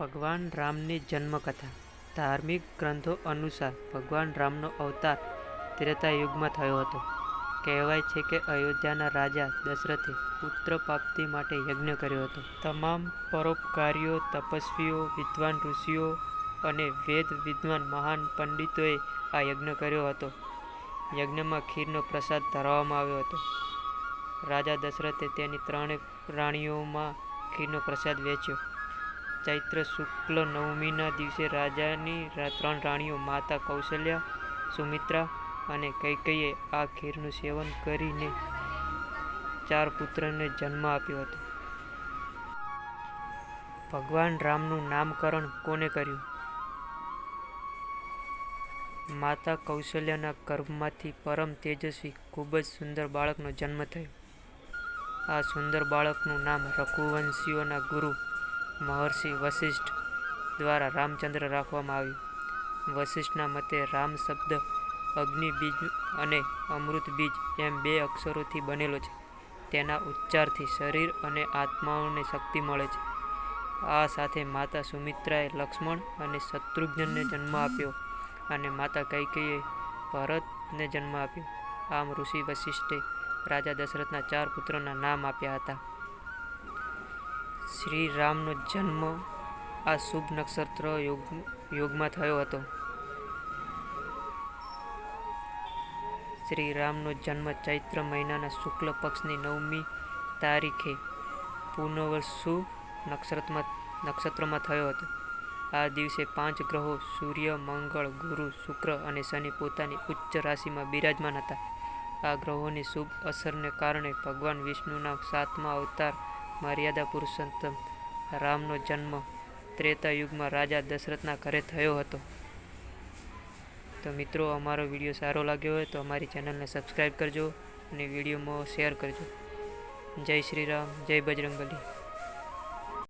ભગવાન રામની જન્મકથા. ધાર્મિક ગ્રંથો અનુસાર ભગવાન રામનો અવતાર ત્રેતા યુગમાં થયો હતો. કહેવાય છે કે અયોધ્યાના રાજા દશરથે પુત્ર પ્રાપ્તિ માટે યજ્ઞ કર્યો હતો. તમામ પરોપકારીઓ, તપસ્વીઓ, વિદ્વાન ઋષિઓ અને વેદ વિદ્વાન મહાન પંડિતોએ આ યજ્ઞ કર્યો હતો. યજ્ઞમાં ખીરનો પ્રસાદ ધરવામાં આવ્યો હતો. રાજા દશરથે તેની ત્રણેય રાણીઓમાં ખીરનો પ્રસાદ વેચ્યો. ચૈત્ર શુક્લ નવમીના દિવસે રાજાની ત્રણ રાણીઓ માતા કૌશલ્યા, સુમિત્રા અને કૈકેયીએ આ ખીરનું સેવન કરીને ચાર પુત્રને જન્મ આપ્યો હતો. ભગવાન રામનું નામકરણ કોને કર્યું? માતા કૌશલ્યાના ગર્ભમાંથી પરમ તેજસ્વી, ખૂબ જ સુંદર બાળકનો જન્મ થયો. આ સુંદર બાળકનું નામ રઘુવંશીઓના ગુરુ મહર્ષિ વશિષ્ઠ દ્વારા રામચંદ્ર રાખવામાં આવ્યું. વશિષ્ઠના મતે રામ શબ્દ, અગ્નિ બીજ અને અમૃત બીજ એમ બે અક્ષરોથી બનેલો છે. તેના ઉચ્ચારથી શરીર અને આત્માઓને શક્તિ મળે છે. આ સાથે માતા સુમિત્રાએ લક્ષ્મણ અને શત્રુઘ્નને જન્મ આપ્યો અને માતા કૈકેયીએ ભરતને જન્મ આપ્યો. આમ ઋષિ વશિષ્ઠે રાજા દશરથના ચાર પુત્રોના નામ આપ્યા હતા. શ્રી રામનો જન્મ આ શુભ નક્ષત્ર યોગ યોગમાં થયો હતો. શ્રી રામનો જન્મ ચૈત્ર મહિનાના શુક્લ પક્ષની નવમી તારીખે પુનર્વસુ નક્ષત્રમાં નક્ષત્રમાં થયો હતો. આ દિવસે પાંચ ગ્રહો સૂર્ય, મંગળ, ગુરુ, શુક્ર અને શનિ પોતાની ઉચ્ચ રાશિમાં બિરાજમાન હતા. આ ગ્રહોની શુભ અસરને કારણે ભગવાન વિષ્ણુના સાતમા અવતાર મર્યાદા પુરુષોત્તમ રામનો જન્મ ત્રેતા યુગમાં રાજા દશરથના ઘરે થયો હતો. તો મિત્રો, અમારો વીડિયો સારો લાગ્યો હોય તો અમારી ચેનલને સબસ્ક્રાઈબ કરજો અને વિડીયોમાં શેર કરજો. જય શ્રી રામ, જય બજરંગબલી.